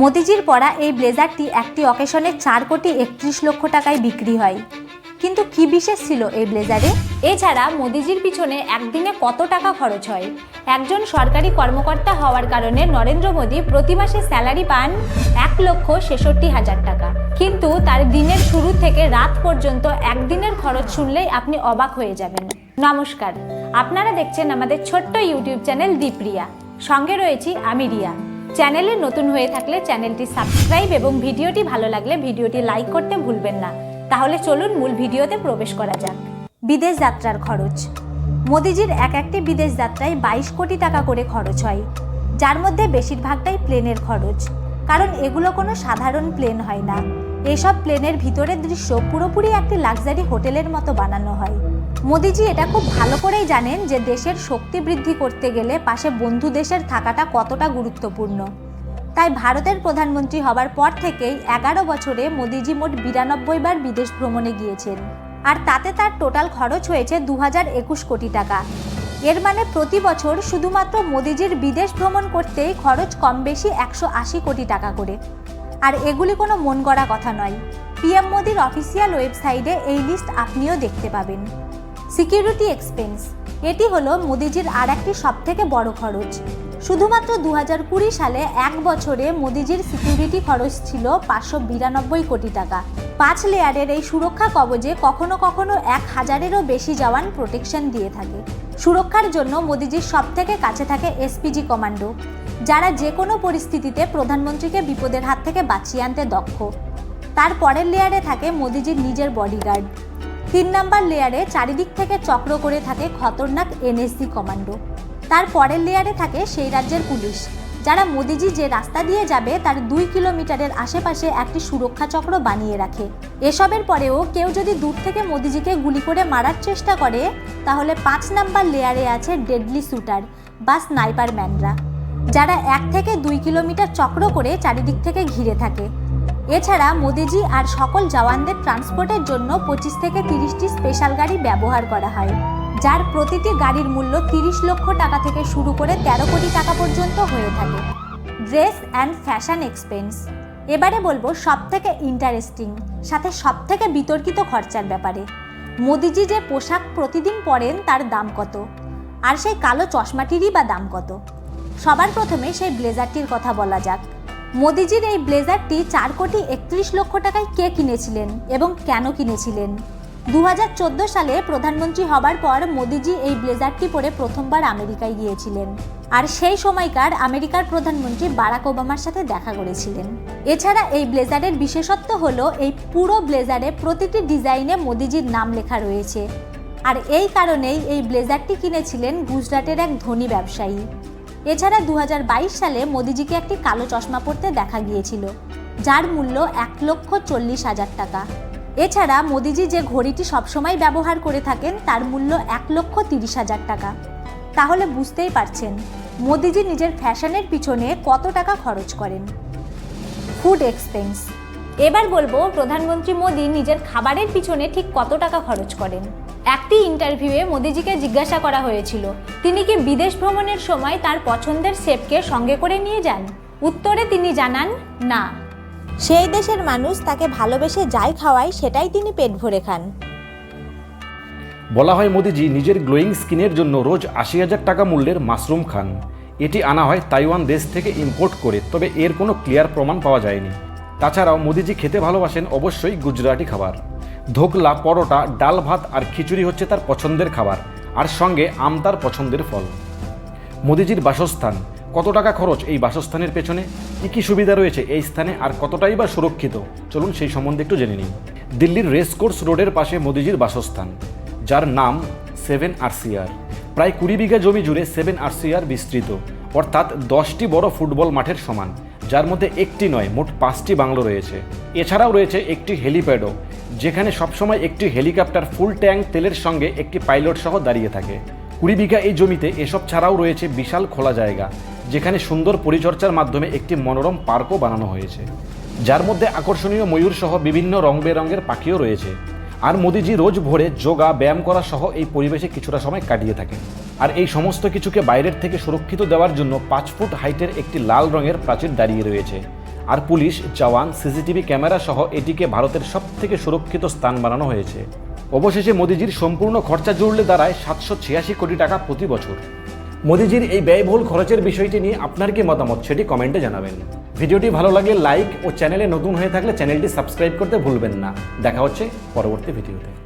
মোদিজির পরা এই ব্লেজারটি একটি অকেশনে চার কোটি একত্রিশ লক্ষ টাকায় বিক্রি হয়। কিন্তু কি বিশেষ ছিল এই ব্লেজারে? এছাড়া মোদিজির পিছনে একদিনে কত টাকা খরচ হয়? একজন সরকারি কর্মকর্তা হওয়ার কারণে নরেন্দ্র মোদী প্রতি মাসে স্যালারি পান এক লক্ষ ছেষট্টি হাজার টাকা। কিন্তু তার দিনের শুরু থেকে রাত পর্যন্ত একদিনের খরচ শুনলেই আপনি অবাক হয়ে যাবেন। নমস্কার, আপনারা দেখছেন আমাদের ছোট্ট ইউটিউব চ্যানেল দীপ্রিয়া। সঙ্গে রয়েছি আমি রিয়া। চ্যানেলে নতুন হয়ে থাকলে চ্যানেলটি সাবস্ক্রাইব এবং ভিডিওটি ভালো লাগলে ভিডিওটি লাইক করতে ভুলবেন না। তাহলে চলুন মূল ভিডিওতে প্রবেশ করা যাক। বিদেশ যাত্রার খরচ। মোদিজির এক একটি বিদেশ যাত্রায় বাইশ কোটি টাকা করে খরচ হয়। যার মধ্যে বেশিরভাগটাই প্লেনের খরচ। কারণ এগুলো কোনো সাধারণ প্লেন হয় না। এসব প্লেনের ভিতরের দৃশ্য পুরোপুরি একটি লাক্সারি হোটেলের মতো বানানো হয়। মোদিজি এটা খুব ভালো করেই জানেন যে দেশের শক্তি বৃদ্ধি করতে গেলে পাশে বন্ধু দেশের থাকাটা কতটা গুরুত্বপূর্ণ। তাই ভারতের প্রধানমন্ত্রী হবার পর থেকেই এগারো বছরে মোদিজি মোট বিরানব্বই বার বিদেশ ভ্রমণে গিয়েছেন। আর তাতে তার টোটাল খরচ হয়েছে দু হাজার একুশ কোটি টাকা। এর মানে প্রতি বছর শুধুমাত্র মোদিজির বিদেশ ভ্রমণ করতেই খরচ কম বেশি একশো আশি কোটি টাকা করে। আর এগুলি কোনো মন গড়া কথা নয়। পিএম মোদির অফিসিয়াল ওয়েবসাইটে এই লিস্ট আপনিও দেখতে পাবেন। Security expense. এটি হলো মোদিজির আর একটি সবথেকে বড় খরচ। শুধুমাত্র দু হাজার কুড়ি সালে এক বছরে মোদিজির সিকিউরিটি খরচ ছিল পাঁচশো বিরানব্বই কোটি টাকা। পাঁচ লেয়ারের এই সুরক্ষা কবজে কখনো কখনো এক হাজারেরও বেশি জওয়ান প্রোটেকশন দিয়ে থাকে। সুরক্ষার জন্য মোদিজির সবথেকে কাছে থাকে এসপিজি কমান্ডো, যারা যে কোনো পরিস্থিতিতে প্রধানমন্ত্রীকে বিপদের হাত থেকে বাঁচিয়ে আনতে দক্ষ। তার পরের লেয়ারে থাকে মোদিজির নিজের বডিগার্ড। তিন নাম্বার লেয়ারে চারিদিক থেকে চক্র করে থাকে খতরনাক এনএসসি কমান্ডো তার পরের লেয়ারে থাকে সেই রাজ্যের পুলিশ। যারা মোদিজি যে রাস্তা দিয়ে যাবে, তার দুই কিলোমিটারের আশেপাশে একটি সুরক্ষা চক্র বানিয়ে রাখে। এসবের পরেও কেউ যদি দূর থেকে মোদিজিকে গুলি করে মারার চেষ্টা করে, তাহলে পাঁচ নাম্বার লেয়ারে আছে ডেডলি শুটার বা স্নাইপার ম্যানরা যারা এক থেকে দুই কিলোমিটার চক্র করে চারিদিক থেকে ঘিরে থাকে। এছাড়া মোদিজি আর সকল জওয়ানদের ট্রান্সপোর্টের জন্য পঁচিশ থেকে তিরিশটি স্পেশাল গাড়ি ব্যবহার করা হয়, যার প্রতিটি গাড়ির মূল্য তিরিশ লক্ষ টাকা থেকে শুরু করে তেরো কোটি টাকা পর্যন্ত হয়ে থাকে। ড্রেস অ্যান্ড ফ্যাশন এক্সপেন্স এবারে বলব সব থেকে ইন্টারেস্টিং সাথে সব থেকে বিতর্কিত খরচার ব্যাপারে। মোদিজি যে পোশাক প্রতিদিন পরেন তার দাম কত? আর সেই কালো চশমাটিরই বা দাম কত? সবার প্রথমে সেই ব্লেজারটির কথা বলা যাক। মোদিজির এই ব্লেজারটি চার কোটি একত্রিশ লক্ষ টাকায় কে কিনেছিলেন এবং কেন কিনেছিলেন? দু হাজার চোদ্দ সালে প্রধানমন্ত্রী হবার পর মোদিজি এই ব্লেজারটি পরে প্রথমবার আমেরিকায় গিয়েছিলেন। আর সেই সময়কার আমেরিকার প্রধানমন্ত্রী বারাক ওবামার সাথে দেখা করেছিলেন। এছাড়া এই ব্লেজারের বিশেষত্ব হলো, এই পুরো ব্লেজারে প্রতিটি ডিজাইনে মোদিজির নাম লেখা রয়েছে। আর এই কারণেই এই ব্লেজারটি কিনেছিলেন গুজরাটের এক ধনী ব্যবসায়ী। এছাড়া দু হাজার বাইশ সালে মোদিজিকে একটি কালো চশমা পরতে দেখা গিয়েছিল, যার মূল্য এক লক্ষ চল্লিশ হাজার টাকা। এছাড়া মোদিজি যে ঘড়িটি সবসময় ব্যবহার করে থাকেন, তার মূল্য এক লক্ষ তিরিশ হাজার টাকা। তাহলে বুঝতেই পারছেন, মোদিজি নিজের ফ্যাশনের পিছনে কত টাকা খরচ করেন। Food expense. এবার বলব, প্রধানমন্ত্রী মোদি নিজের খাবারের পিছনে ঠিক কত টাকা খরচ করেন। একটি ইন্টারভিউয়ে মোদিজিকে জিজ্ঞাসা করা হয়েছিল তিনি কি বিদেশ ভ্রমণের সময় তার পছন্দের শেফকে সঙ্গে করে নিয়ে যান? উত্তরে তিনি জানান না। সেই দেশের মানুষ তাকে ভালোবেসে যাই খাওয়ায় সেটাই তিনি পেট ভরে খান। বলা হয় মোদিজি নিজের গ্লোয়িং স্কিনের জন্য রোজ আশি হাজার টাকা মূল্যের মাশরুম খান। এটি আনা হয় তাইওয়ান দেশ থেকে ইম্পোর্ট করে তবে এর কোনো ক্লিয়ার প্রমাণ পাওয়া যায়নি। তাছাড়াও মোদিজি খেতে ভালোবাসেন অবশ্যই গুজরাটি খাবার। ধোকলা, পরোটা, ডাল ভাত আর খিচুড়ি হচ্ছে তার পছন্দের খাবার, আর সঙ্গে আম তার পছন্দের ফল। মোদিজির বাসস্থান, কত টাকা খরচ এই বাসস্থানের পেছনে? কী কী সুবিধা রয়েছে এই স্থানে আর কতটাই বা সুরক্ষিত? চলুন সেই সম্বন্ধে একটু জেনে নিই। দিল্লির রেসকোর্স রোডের পাশে মোদিজির বাসস্থান, যার নাম সেভেন আরসিআর। প্রায় কুড়ি বিঘা জমি জুড়ে সেভেন আরসিআর বিস্তৃত, অর্থাৎ দশটি বড় ফুটবল মাঠের সমান, যার মধ্যে একটি নয়, মোট পাঁচটি বাংলো রয়েছে। এছাড়াও রয়েছে একটি হেলিপ্যাডও যেখানে সবসময় একটি হেলিকপ্টার ফুল ট্যাঙ্ক তেলের সঙ্গে একটি পাইলট সহ দাঁড়িয়ে থাকে। কুড়ি বিঘা এই জমিতে এসব ছাড়াও রয়েছে বিশাল খোলা জায়গা, যেখানে সুন্দর পরিচর্যার মাধ্যমে একটি মনোরম পার্কও বানানো হয়েছে। যার মধ্যে আকর্ষণীয় ময়ূর সহ বিভিন্ন রং বেরঙের পাখিও রয়েছে। আর মোদিজি রোজ ভোরে যোগা, ব্যায়াম করা সহ এই পরিবেশে কিছুটা সময় কাটিয়ে থাকেন। আর এই সমস্ত কিছুকে বাইরের থেকে সুরক্ষিত দেওয়ার জন্য পাঁচ ফুট হাইটের একটি লাল রঙের প্রাচীর দাঁড়িয়ে রয়েছে। আর পুলিশ, জওয়ান, সিসিটিভি ক্যামেরা সহ এটিকে ভারতের সবথেকে সুরক্ষিত স্থান বানানো হয়েছে। অবশেষে মোদিজির সম্পূর্ণ খরচা জুড়লে দাঁড়ায় সাতশো ছিয়াশি কোটি টাকা প্রতি বছর। মোদিজির এই ব্যয়বহুল খরচের বিষয়টি নিয়ে আপনার কি মতামত সেটি কমেন্টে জানাবেন। ভিডিওটি ভালো লাগলে লাইক ও চ্যানেলে নতুন হয়ে থাকলে চ্যানেলটি সাবস্ক্রাইব করতে ভুলবেন না। দেখা হচ্ছে পরবর্তী ভিডিওতে।